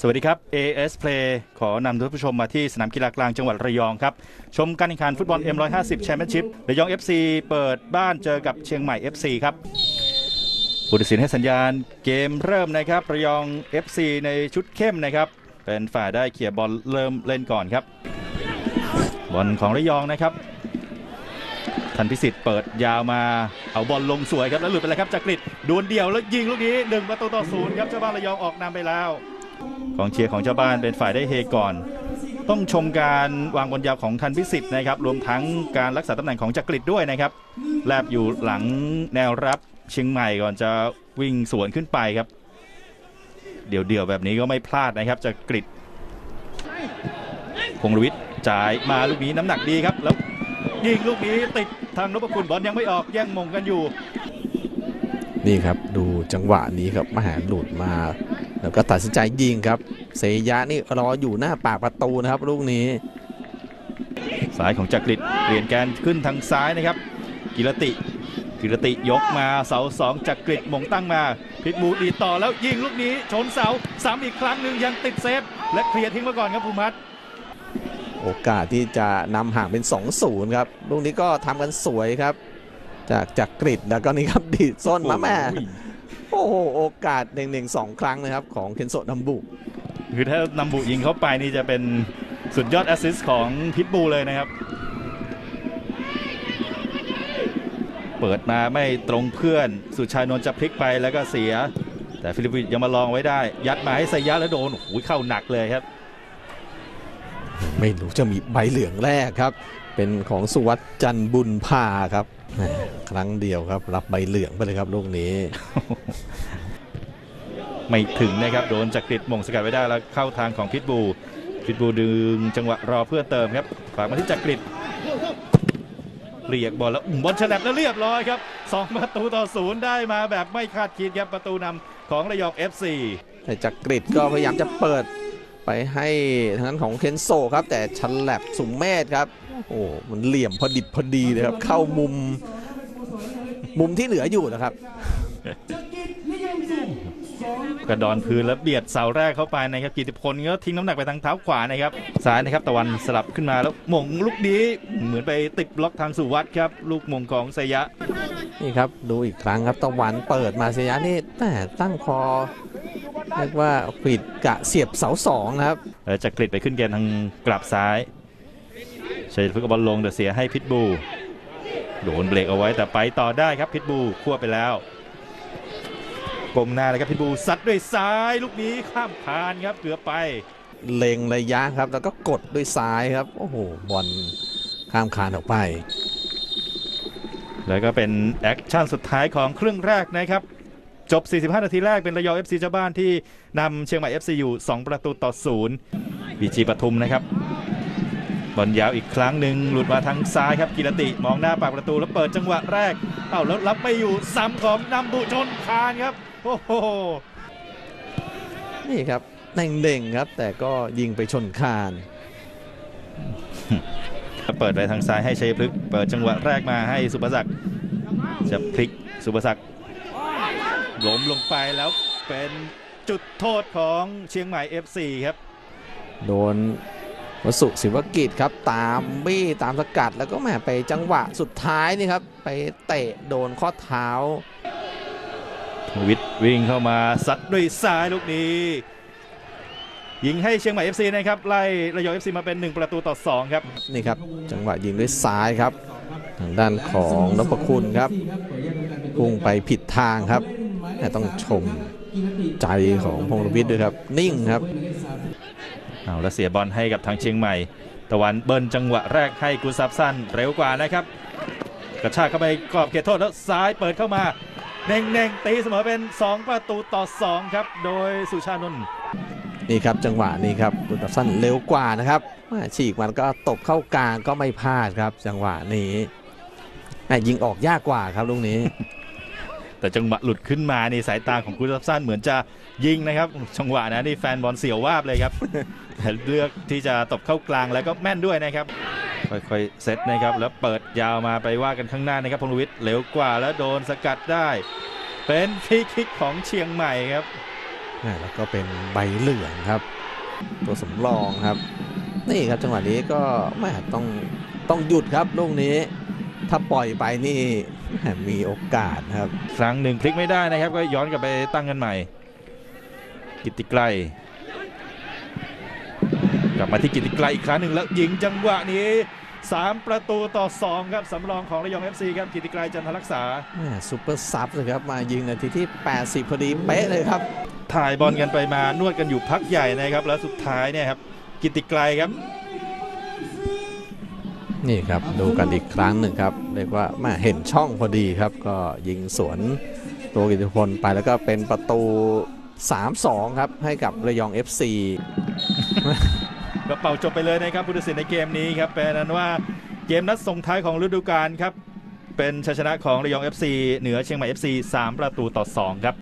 สวัสดีครับ AS Play ขอนำท่านผู้ชมมาที่สนามกีฬากลางจังหวัดระยองครับ ชมการแข่งขันฟุตบอล M150 Championship ระยอง FC เปิดบ้านเจอกับเชียงใหม่ FC ครับผู้ตัดสินให้สัญญาณเกมเริ่มนะครับระยอง FC ในชุดเข้มนะครับ เป็นฝ่ายได้เขี่ยบอลเริ่มเล่นก่อนครับ บอลของระยองนะครับทันพิสิทธิ์เปิดยาวมาเอาบอลลงสวยครับแล้วหลุดไปเลยครับจากกริดดวลเดี่ยวแล้วยิงลูกนี้หนึ่งประตูต่อศูนย์ครับเจ้าบ้านระยองออกนำไปแล้ว กองเชียร์ของเจ้าบ้านเป็นฝ่ายได้เฮก่อน ต้องชมการวางบอลยาวของทันพิสิทธิ์นะครับรวมทั้งการรักษาตำแหน่งของจักริดด้วยนะครับแลบอยู่หลังแนวรับเชียงใหม่ก่อนจะวิ่งสวนขึ้นไปครับ เดี่ยวๆแบบนี้ก็ไม่พลาดนะครับจักริดพงรวิทย์จ่ายมาลูกนี้น้ำหนักดีครับแล้วยิงลูกนี้ติดทางนพคุณบอลยังไม่ออกแย่งมงกันอยู่ นี่ครับดูจังหวะนี้ครับมหาหลุดมา แล้วก็ตัดสินใจยิงครับเซยะนี่รออยู่หน้าปากประตูนะครับลูกนี้ สายของจักริดเปลี่ยนแกนขึ้นทางซ้ายนะครับ กิรติกิรติยกมาเสาสองจักริดมงตั้งมาพิทบูดีดต่อแล้วยิงลูกนี้ชนเสาซ้ำอีกครั้งหนึ่งยังติดเซฟ และเคลียร์ทิ้งมาก่อนครับภูมิพัฒน์โอกาสที่จะนำห่างเป็น 2-0 ครับ ลูกนี้ก็ทำกันสวยครับ จากจากกริดแล้วก็นี่ครับดีดส้นมาแม่ โอ้โหโอ้โหโอกาสเน่งๆสองครั้งนะครับ ของเคนโซะนัมบุคือถ้านำบุยิงเข้าไปนี่จะเป็นสุดยอดแอสซิสต์ของพิทบูเลยนะครับ เปิดมาไม่ตรงเพื่อน สุชายนนท์จะพลิกไปแล้วก็เสีย แต่ฟิลิปปินส์ยังมาลองไว้ได้ ยัดมาให้ไซยะแล้วโดนโอ้โหเข้าหนักเลยครับ ไม่รู้จะมีใบเหลืองแรกครับ เป็นของสุวัสด์จันทร์บุญพาครับแหม่ครั้งเดียวครับรับใบเหลืองไปเลยครับลูกนี้ ไม่ถึงนะครับโดนจักริดมงสกัดไว้ได้แล้วเข้าทางของพิทบูพิทบูดึงจังหวะรอเพื่อเติมครับฝากมาที่จักริดเรียกบอลแล้วอุ่มบอลฉลับแล้วเรียบร้อยครับ2ประตูต่อศูนย์ได้มาแบบไม่คาดคิดครับประตูนำของระยอง FC แต่จักกริดก็พยายามจะเปิด ไปให้ทางด้านของเคนโซครับ แต่ชันแลบสุมเมธครับ โอ้มันเหลี่ยมพอดิบพอดีเลยครับ เข้ามุมมุมที่เหลืออยู่นะครับ กระดอนพื้นแล้วเบียดเสาแรกเข้าไปนะครับกิติพลก็ทิ้งน้ำหนักไปทางเท้าขวานะครับซ้ายนะครับตะวันสลับขึ้นมาแล้วมงลูกนี้เหมือนไปติดบล็อกทางสุวัสด์ครับ ลูกมงของไซยะนี่ครับ ดูอีกครั้งครับตะวันเปิดมาเสียนี่แต่ตั้งคอ เรียกว่าผิดกะเสียบเสาสองนะครับแล้วจะกริดไปขึ้นแกนทางกลับซ้ายชัยพฤกษ์บอลลงแต่เสียให้พิทบูโดนเบรกเอาไว้แต่ไปต่อได้ครับพิทบูควบไปแล้วกลมหน้าเลยครับพิทบูซัดด้วยซ้ายลูกนี้ข้ามคานครับเกือบไป เล็งระยะครับ แล้วก็กดด้วยซ้ายครับโอ้โหบอลข้ามคานออกไป แล้วก็เป็นแอคชั่นสุดท้ายของครึ่งแรกนะครับ จบ 45 นาทีแรกเป็นระยอง FC เจ้าบ้านที่นำเชียงใหม่ FC อยู่ 2 ประตูต่อศูนย์บีจีปทุมนะครับบอลยาวอีกครั้งหนึ่งหลุดมาทางซ้ายครับกิรติมองหน้าปากประตูแล้วเปิดจังหวะแรก เอ้าแล้วรับไม่อยู่ซ้ำของนำบุชนคานครับโอ้โหนี่ครับเด้งๆครับ แต่ก็ยิงไปชนคานเปิดไปทางซ้ายให้ชัยพฤกษ์เปิดจังหวะแรกมาให้สุภศักดิ์จะพลิกสุภศักดิ์ ล้มลงไปแล้วเป็นจุดโทษของเชียงใหม่ FC ครับ โดนวสุศิวกิจครับตามบี้ตามสกัดแล้วก็แหมไปจังหวะสุดท้ายนี่ครับ ไปเตะโดนข้อเท้าวิทย์วิ่งเข้ามาซัดด้วยซ้ายลูกนี้ ยิงให้เชียงใหม่ FC นะครับ ไล่ระยอง FC มาเป็น 1 ประตูต่อ 2 ครับ นี่ครับ จังหวะยิงด้วยซ้ายครับ ทางด้านของนพคุณครับพุ่งไปผิดทางครับแต่ต้องชมใจของพงษ์วิทย์ด้วยครับ นิ่งครับเอาแล้วเสียบอลให้กับทางเชียงใหม่ ตะวันเบิ้ลจังหวะแรกให้กุซับสั้นเร็วกว่านะครับ กระชากเข้าไปกรอบเขตโทษแล้วซ้ายเปิดเข้ามาเน่งๆตีเสมอเป็น 2 ประตูต่อ 2 ครับ โดยสุชานนท์นี่ครับจังหวะนี้ครับกุตับสั้นเร็วกว่านะครับแม่ฉีกมันก็ตบเข้ากลางก็ไม่พลาดครับ จังหวะนี้แม่ยิงออกยากกว่าครับลูกนี้ แต่จังหวะหลุดขึ้นมาในสายตาของกุซับสั้นเหมือนจะยิงนะครับ จังหวะนะนี่แฟนบอลเสียววาบเลยครับแต่เลือกที่จะตบเข้ากลางแล้วก็แม่นด้วยนะครับ ค่อยๆเซตนะครับ แล้วเปิดยาวมาไปว่ากันข้างหน้านะครับพงษ์วิทย์เร็วกว่าแล้วโดนสกัดได้ เป็นฟรีคิกของเชียงใหม่ครับอ่แล้วก็เป็นใบเหลืองครับ ตัวสำรองครับ นี่ครับจังหวะนี้ก็แม่ต้องต้องหยุดครับลูกนี้ ถ้าปล่อยไปนี่แหม่มีโอกาสครับ ครั้งหนึ่งพลิกไม่ได้นะครับ ก็ย้อนกลับไปตั้งกันใหม่ กิตติไกลกลับมาที่กิตติไกลอีกครั้งหนึ่งแล้วยิงจังหวะนี้ 3 ประตูต่อ 2 ครับสำรองของระยอง FC ครับกิตติไกลจันทรักษาแม่ซูเปอร์ซับเลยครับมายิงนาทีที่ 80 พอดีเป๊ะเลยครับถ่ายบอลกันไปมานวดกันอยู่พักใหญ่นะครับ แล้วสุดท้ายเนี่ยครับ กิตติไกลครับ นี่ครับดูกันอีกครั้งหนึ่งครับเรียกว่าแมาเห็นช่องพอดีครับก็ยิงสวนตัวกิติพลไปแล้วก็เป็นประตู 3-2 ครับให้กับระยอง FC ก็เป่าจบไปเลยนะครับผู้ตัดสินในเกมนี้ครับแปลนั้นว่าเกมนัดส่งท้ายของฤดูกาลครับเป็นชัยชนะของระยอง FC เหนือเชียงใหม่ FC 3 ประตูต่อ 2 ครับ